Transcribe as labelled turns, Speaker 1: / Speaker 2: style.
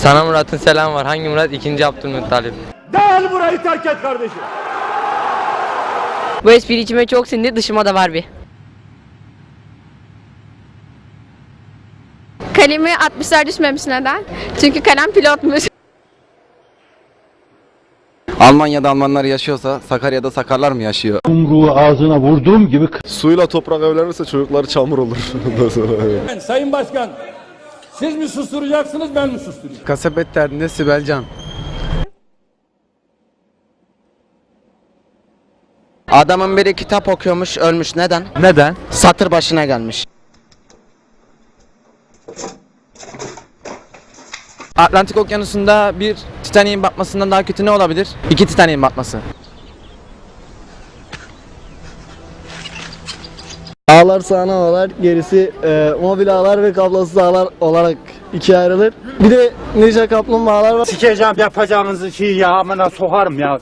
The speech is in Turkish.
Speaker 1: Sana Murat'ın selam var. Hangi Murat? İkinci Abdülmuttalip.
Speaker 2: Del burayı terk et kardeşim.
Speaker 3: Bu espri içime çok sindi dışıma da var bir.
Speaker 4: Kalemi 60'lar düşmemiş neden? Çünkü kalem pilotmuş.
Speaker 5: Almanya'da Almanlar yaşıyorsa Sakarya'da Sakarlar mı yaşıyor?
Speaker 6: Yumruğu ağzına vurduğum gibi
Speaker 7: Suyla toprak evlenirse çocukları çamur olur.
Speaker 2: Sayın Başkan, siz mi susturacaksınız ben mi susturayım?
Speaker 5: Kasabet derdinde Sibelcan. Adamın biri kitap okuyormuş ölmüş neden? Neden? Satır başına gelmiş. Atlantik Okyanusu'nda bir Titanic'in batmasından daha kötü ne olabilir? İki Titanic'in batması.
Speaker 8: Ağlar sahne ağlar, gerisi e, mobil ağlar ve kablosuz ağlar olarak ikiye ayrılır. Bir de ninja kaplumbağalar var.
Speaker 6: sikeceğim yapacağınızı şey ya amına sokarım ya.